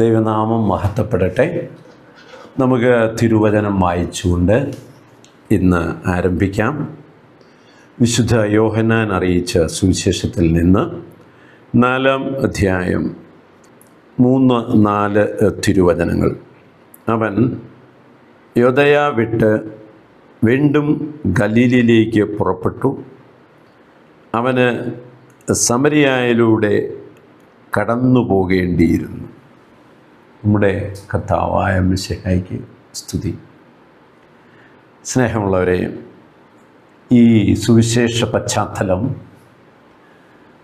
ദൈവനാമം മഹത്വപ്പെടട്ടെ. നമുക്ക് തിരുവചനം വായിച്ചുകൊണ്ട് ഇന്ന് ആരംഭിക്കാം. വിശുദ്ധ യോഹന്നാൻ അറിയിച്ച സുവിശേഷത്തിൽ നിന്ന് നാലാം അധ്യായം മൂന്ന് നാല് തിരുവചനങ്ങൾ. അവൻ യോദയ വിട്ട് വീണ്ടും ഗലീലിലേക്ക് പുറപ്പെട്ടു. അവന് സമരിയായിലൂടെ കടന്നു പോകേണ്ടിയിരുന്നു നമ്മുടെ കർത്താവായ മിശഹായിക്ക് സ്തുതി. സ്നേഹമുള്ളവരെ ഈ സുവിശേഷ പശ്ചാത്തലം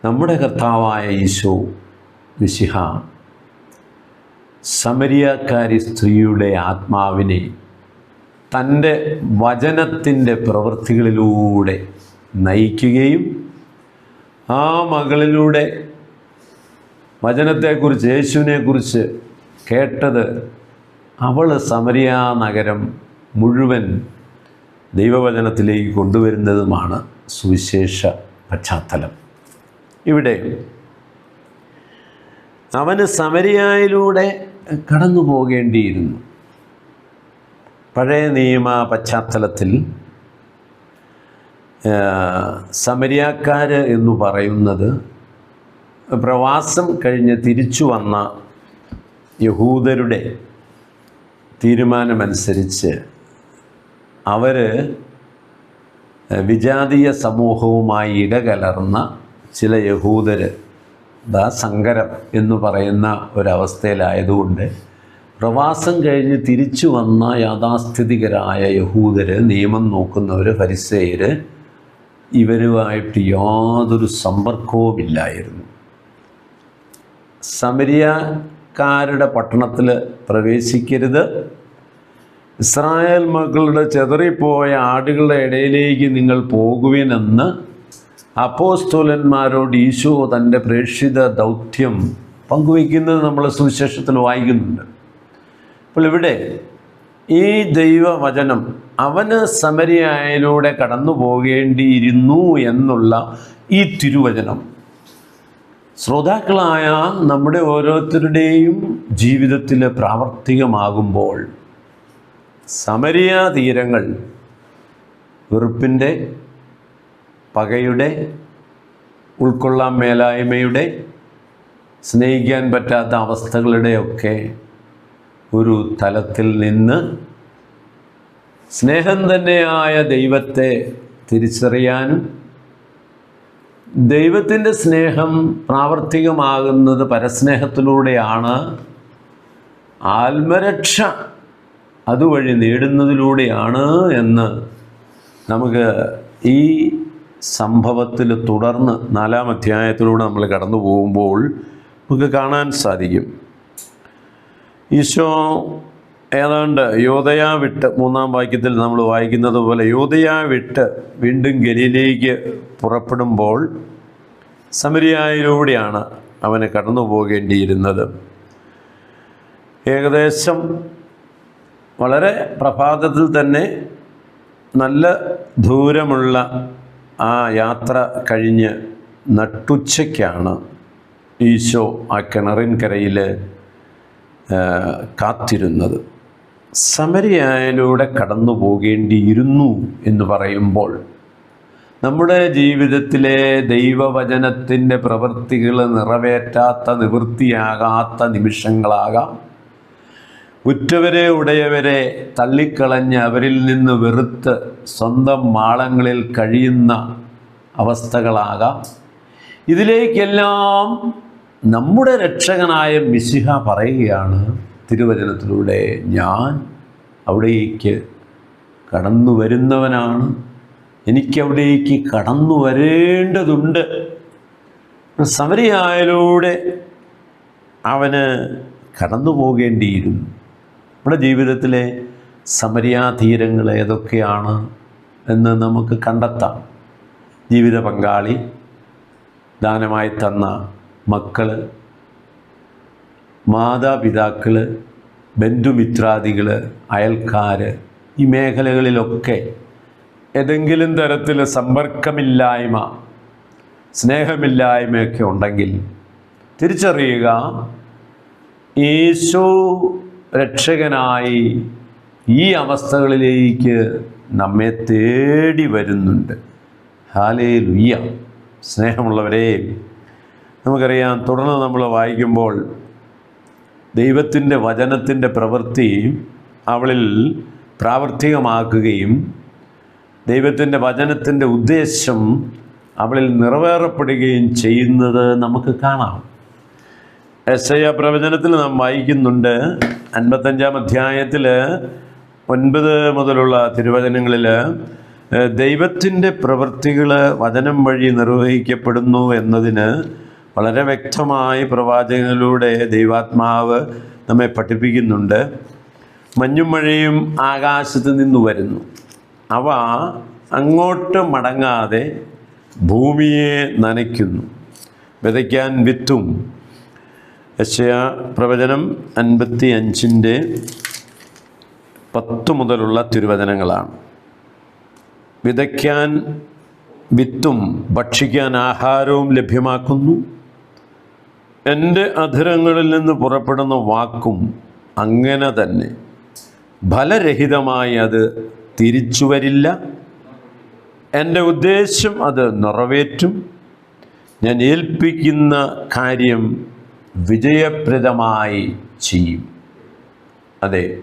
നമ്മുടെ കർത്താവായ ഈശോ മിശിഹ സമരിയാക്കാരി സ്ത്രീയുടെ ആത്മാവിനെ തന്റെ വചനത്തിന്റെ പ്രവൃത്തികളിലൂടെ നയിക്കുകയും ആ മകളിലൂടെ വചനത്തെക്കുറിച്ച് യേശുവിനെക്കുറിച്ച് കേട്ടത് അവൾ സമരിയ നഗരം മുഴുവൻ ദൈവവചനത്തിലേക്ക് കൊണ്ടുവരുന്നതുമാണ് സുവിശേഷ പശ്ചാത്തലം. ഇവിടെ അവന് സമരിയായിലൂടെ കടന്നു പോകേണ്ടിയിരുന്നു. പഴയ നിയമ പശ്ചാത്തലത്തിൽ സമരിയാക്കാർ എന്ന് പറയുന്നത് പ്രവാസം കഴിഞ്ഞ് തിരിച്ചു വന്ന യഹൂദരുടെ തീരുമാനമനുസരിച്ച് അവർ വിജാതീയ സമൂഹവുമായി ഇടകലർന്ന ചില യഹൂദർ സങ്കരം എന്ന് പറയുന്ന ഒരവസ്ഥയിലായതുകൊണ്ട് പ്രവാസം കഴിഞ്ഞ് തിരിച്ചു വന്ന യാഥാസ്ഥിതികരായ യഹൂദർ നിയമം നോക്കുന്നവർ പരിസയർ ഇവരുമായിട്ട് യാതൊരു സമ്പർക്കവുമില്ലായിരുന്നു. സമരിയക്കാരുടെ പട്ടണത്തിൽ പ്രവേശിക്കരുത്. ഇസ്രായേൽ മക്കളുടെ ചെതറിപ്പോയ ആടുകളുടെ ഇടയിലേക്ക് നിങ്ങൾ പോകുവിനെന്ന് അപ്പോസ്തോലന്മാരോട് ഈശോ തന്റെ പ്രേക്ഷിത ദൗത്യം പങ്കുവയ്ക്കുന്നത് നമ്മൾ സുവിശേഷത്തിൽ വായിക്കുന്നുണ്ട്. അപ്പോൾ ഇവിടെ ഈ ദൈവവചനം അവന് സമരിയായയിലൂടെ കടന്നു പോകേണ്ടിയിരുന്നു എന്നുള്ള ഈ തിരുവചനം. ശ്രോതാക്കളായ നമ്മുടെ ഓരോരുത്തരുടെയും ജീവിതത്തിൽ പ്രാവർത്തികമാകുമ്പോൾ സമരിയ തീരങ്ങൾ വെറുപ്പിന്റെ പകയുടെ ഉൾക്കൊള്ളാൻ മേലായ്മയുടെ സ്നേഹിക്കാൻ പറ്റാത്ത അവസ്ഥകളുടെയൊക്കെ ഒരു തലത്തിൽ നിന്ന് സ്നേഹം തന്നെയായ ദൈവത്തെ തിരിച്ചറിയാനും ദൈവത്തിന്റെ സ്നേഹം പ്രാവർത്തികമാകുന്നത് പരസ്നേഹത്തിലൂടെയാണ്. ആത്മരക്ഷ അതുവഴി നേടുന്നതിലൂടെയാണ് എന്ന് നമുക്ക് ഈ സംഭവത്തിൽ തുടർന്ന് നാലാം അധ്യായത്തിലൂടെ നമ്മൾ കടന്നു പോകുമ്പോൾ നമുക്ക് കാണാൻ സാധിക്കും. ഈശോ ഏതാണ്ട് യോധയ വിട്ട് മൂന്നാം വാക്യത്തിൽ നമ്മൾ വായിക്കുന്നത് പോലെ യോധയ വിട്ട് വീണ്ടും ഗലിയിലേക്ക് പുറപ്പെടുമ്പോൾ സമരിയായിലൂടെയാണ് അവന് കടന്നു പോകേണ്ടിയിരുന്നത്. ഏകദേശം വളരെ പ്രഭാതത്തിൽ തന്നെ നല്ല ദൂരമുള്ള ആ യാത്ര കഴിഞ്ഞ് നട്ടുച്ചയ്ക്കാണ് ഈശോ ആ കിണറിൻകരയിൽ കാത്തിരുന്നത്. സമരിയായാലൂടെ കടന്നു പോകേണ്ടിയിരുന്നു എന്ന് പറയുമ്പോൾ നമ്മുടെ ജീവിതത്തിലെ ദൈവവചനത്തിന്റെ പ്രവൃത്തികൾ നിറവേറ്റാത്ത നിവൃത്തിയാകാത്ത നിമിഷങ്ങളാകാം. ഉറ്റവരെ ഉടയവരെ തള്ളിക്കളഞ്ഞ് അവരിൽ നിന്ന് വെറുത്ത് സ്വന്തം മാളങ്ങളിൽ കഴിയുന്ന അവസ്ഥകളാകാം. ഇതിലേക്കെല്ലാം നമ്മുടെ രക്ഷകനായ മിശിഹ പറയുകയാണ് തിരുവചനത്തിലൂടെ. ഞാൻ അവിടേക്ക് കടന്നു വരുന്നവനാണ്. എനിക്കവിടേക്ക് കടന്നു വരേണ്ടതുണ്ട്. സമരിയായലൂടെ അവന് കടന്നു പോകേണ്ടിയിരുന്നു. നമ്മുടെ ജീവിതത്തിലെ സമരിയാധീരങ്ങൾ ഏതൊക്കെയാണ് എന്ന് നമുക്ക് കണ്ടെത്താം. ജീവിത പങ്കാളി ദാനമായി തന്ന മക്കൾ മാതാപിതാക്കൾ ബന്ധുമിത്രാദികൾ അയൽക്കാർ ഈ മേഖലകളിലൊക്കെ ഏതെങ്കിലും തരത്തിൽ സമ്പർക്കമില്ലായ്മ സ്നേഹമില്ലായ്മയൊക്കെ ഉണ്ടെങ്കിൽ തിരിച്ചറിയുക യേശു രക്ഷകനായി ഈ അവസ്ഥകളിലേക്ക് നമ്മെ തേടി വരുന്നുണ്ട്. ഹാലേ ലുയ്യ സ്നേഹമുള്ളവരെ നമുക്കറിയാം തുടർന്ന് നമ്മൾ വായിക്കുമ്പോൾ ദൈവത്തിന്റെ വചനത്തിന്റെ പ്രവൃത്തി അവളിൽ പ്രാവർത്തികമാക്കുകയും ദൈവത്തിന്റെ വചനത്തിന്റെ ഉദ്ദേശം അവളിൽ നിറവേറപ്പെടുകയും ചെയ്യുന്നത് നമുക്ക് കാണാം. എസ് ഐ പ്രവചനത്തിൽ നാം വായിക്കുന്നുണ്ട് അൻപത്തഞ്ചാം അധ്യായത്തിൽ ഒൻപത് മുതലുള്ള തിരുവചനങ്ങളിൽ ദൈവത്തിന്റെ പ്രവൃത്തികൾ വചനം വഴി നിർവഹിക്കപ്പെടുന്നു എന്നതിന് വളരെ വ്യക്തമായി പ്രവാചകനിലൂടെ ദൈവാത്മാവ് നമ്മെ പഠിപ്പിക്കുന്നുണ്ട്. മഞ്ഞും മഴയും ആകാശത്ത് നിന്ന് വരുന്നു. അവ അങ്ങോട്ട് മടങ്ങാതെ ഭൂമിയെ നനയ്ക്കുന്നു. വിതയ്ക്കാൻ വിത്തും. യശയ പ്രവചനം അൻപത്തി അഞ്ചിന്റെ പത്ത് മുതലുള്ള തിരുവചനങ്ങളാണ്. വിതയ്ക്കാൻ വിത്തും ഭക്ഷിക്കാൻ ആഹാരവും ലഭ്യമാക്കുന്നു. എന്റെ അധരങ്ങളിൽ നിന്ന് പുറപ്പെടുന്ന വാക്കും അങ്ങനെ തന്നെ. ഫലരഹിതമായി അത് തിരിച്ചു വരില്ല. എന്റെ ഉദ്ദേശം അത് നിറവേറ്റും. ഞാൻ ഏൽപ്പിക്കുന്ന കാര്യം വിജയപ്രദമായി ചെയ്യും. അതെ.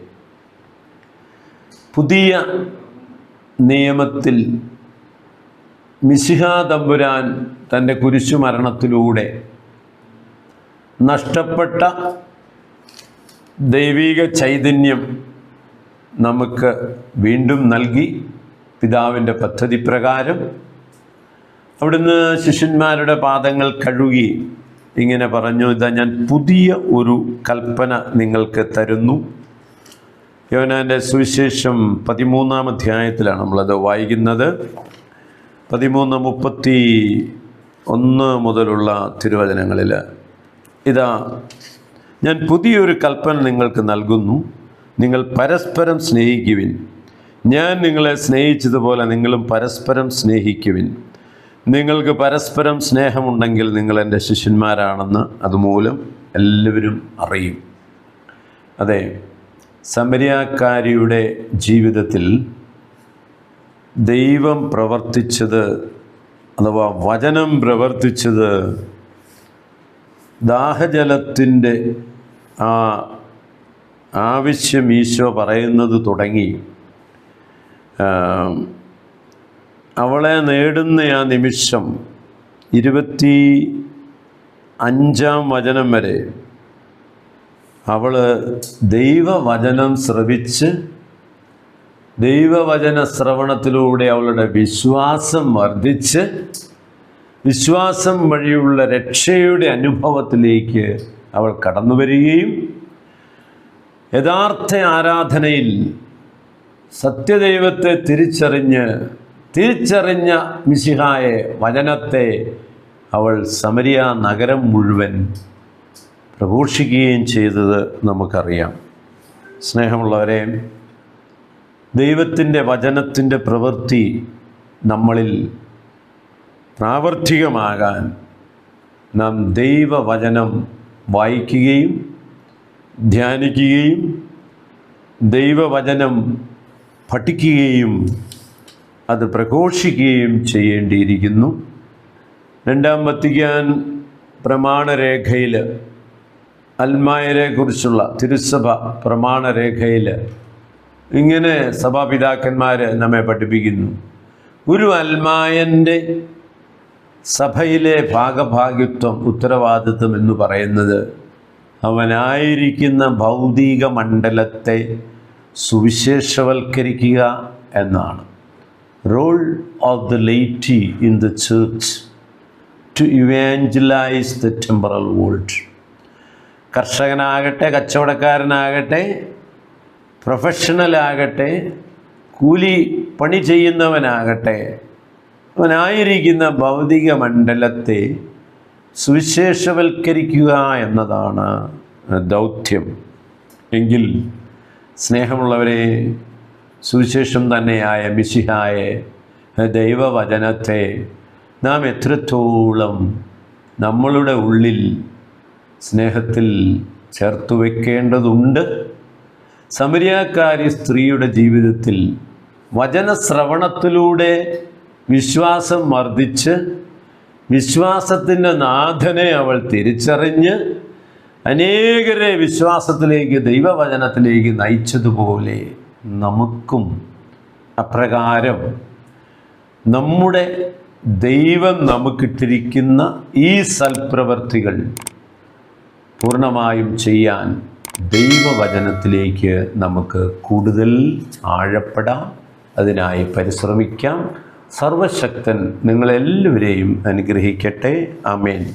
പുതിയ നിയമത്തിൽ മിശിഹ തമ്പുരാൻ തന്റെ കുരിശുമരണത്തിലൂടെ നഷ്ടപ്പെട്ട ദൈവീക ചൈതന്യം നമുക്ക് വീണ്ടും നൽകി പിതാവിന്റെ പദ്ധതി പ്രകാരം അവിടുന്ന് ശിഷ്യന്മാരുടെ പാദങ്ങൾ കഴുകി ഇങ്ങനെ പറഞ്ഞു ഇതാ ഞാൻ പുതിയ ഒരു കൽപ്പന നിങ്ങൾക്ക് തരുന്നു. യോനാന്റെ സുവിശേഷം പതിമൂന്നാം അധ്യായത്തിലാണ് നമ്മളത് വായിക്കുന്നത്. പതിമൂന്ന് മുപ്പത്തി ഒന്ന് മുതലുള്ള തിരുവചനങ്ങളിൽ ഇതാ ഞാൻ പുതിയൊരു കൽപ്പന നിങ്ങൾക്ക് നൽകുന്നു. നിങ്ങൾ പരസ്പരം സ്നേഹിക്കുവിൻ. ഞാൻ നിങ്ങളെ സ്നേഹിച്ചതുപോലെ നിങ്ങളും പരസ്പരം സ്നേഹിക്കുവിൻ. നിങ്ങൾക്ക് പരസ്പരം സ്നേഹമുണ്ടെങ്കിൽ നിങ്ങൾ എന്റെ ശിഷ്യന്മാരാണെന്ന് അതുമൂലം എല്ലാവരും അറിയും. അതെ സമരിയാക്കാരിയുടെ ജീവിതത്തിൽ ദൈവം പ്രവർത്തിച്ചത് അഥവാ വചനം പ്രവർത്തിച്ചത് ദാഹജലത്തിന്റെ ആ ആവശ്യം ഈശോ പറയുന്നത് തുടങ്ങി. അവളെ നേടുന്ന ആ നിമിഷം ഇരുപത്തി അഞ്ചാം വചനം വരെ അവൾ ദൈവവചനം ശ്രവിച്ച് ദൈവവചന ശ്രവണത്തിലൂടെ അവളുടെ വിശ്വാസം വർദ്ധിച്ച് വിശ്വാസം വഴിയുള്ള രക്ഷയുടെ അനുഭവത്തിലേക്ക് അവൾ കടന്നു വരികയും യഥാർത്ഥ ആരാധനയിൽ സത്യദൈവത്തെ തിരിച്ചറിഞ്ഞ് തിരിച്ചറിഞ്ഞ മിശിഹായെ വചനത്തെ അവൾ സമരിയ നഗരം മുഴുവൻ പ്രഘോഷിക്കുകയും ചെയ്തത് നമുക്കറിയാം. സ്നേഹമുള്ളവരെ ദൈവത്തിന്റെ വചനത്തിന്റെ പ്രവൃത്തി നമ്മളിൽ പ്രാവർത്തികമാകാൻ നാം ദൈവവചനം വായിക്കുകയും ധ്യാനിക്കുകയും ദൈവവചനം പഠിക്കുകയും അത് പ്രഘോഷിക്കുകയും ചെയ്യേണ്ടിയിരിക്കുന്നു. രണ്ടാം വത്തിക്കാൻ പ്രമാണരേഖയിൽ അൽമായരെ കുറിച്ചുള്ള തിരുസഭ പ്രമാണരേഖയിൽ ഇങ്ങനെ സഭാപിതാക്കന്മാർ നമ്മെ പഠിപ്പിക്കുന്നു. ഒരു അൽമായന്റെ സഭയിലെ ഭാഗഭാഗ്യത്വം ഉത്തരവാദിത്വം എന്ന് പറയുന്നത് അവനായിരിക്കുന്ന ഭൗതിക മണ്ഡലത്തെ സുവിശേഷവൽക്കരിക്കുക എന്നാണ്. Role of the laity in the church to evangelise the temporal world കർഷകനാകട്ടെ കച്ചവടക്കാരനാകട്ടെ പ്രൊഫഷണലാകട്ടെ കൂലി പണി ചെയ്യുന്നവനാകട്ടെ അവനായിരിക്കുന്ന ഭൗതിക മണ്ഡലത്തെ സുവിശേഷവൽക്കരിക്കുക എന്നതാണ് ദൗത്യം. എങ്കിൽ സ്നേഹമുള്ളവരെ സുവിശേഷം തന്നെയായ മിശിഹായെ ദൈവവചനത്തെ നാം എത്രത്തോളം നമ്മളുടെ ഉള്ളിൽ സ്നേഹത്തിൽ ചേർത്തു വെക്കേണ്ടതുണ്ട്. സമരിയാക്കാരി സ്ത്രീയുടെ ജീവിതത്തിൽ വചനശ്രവണത്തിലൂടെ വിശ്വാസം വർദ്ധിച്ച് വിശ്വാസത്തിന്റെ നാഥനെ അവൾ തിരിച്ചറിഞ്ഞ് അനേകരെ വിശ്വാസത്തിലേക്ക് ദൈവവചനത്തിലേക്ക് നയിച്ചതുപോലെ നമുക്കും അപ്രകാരം നമ്മുടെ ദൈവം നമുക്കിട്ടിരിക്കുന്ന ഈ സൽപ്രവർത്തികൾ പൂർണമായും ചെയ്യാൻ ദൈവവചനത്തിലേക്ക് നമുക്ക് കൂടുതൽ ആഴപ്പെടാം. അതിനായി പരിശ്രമിക്കാം. സർവശക്തൻ നിങ്ങളെല്ലാവരെയും അനുഗ്രഹിക്കട്ടെ. ആമേൻ.